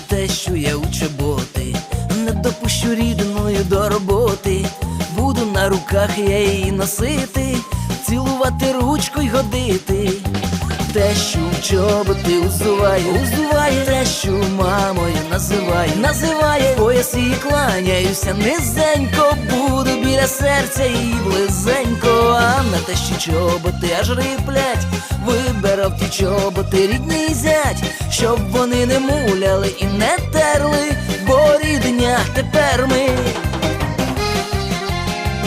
запащу я у чоботи, не допущу рідною до роботи, буду на руках я її носити, цілувати ручку й годити. Те, що в чоботи узуває, узуває, те, що мамою називає, називає. Пояс і кланяюся низенько, буду біля серця і близенько, а що чоботи аж риплять, вибирав ті чоботи рідний зять, щоб вони не муляли і не терли, бо рідня тепер ми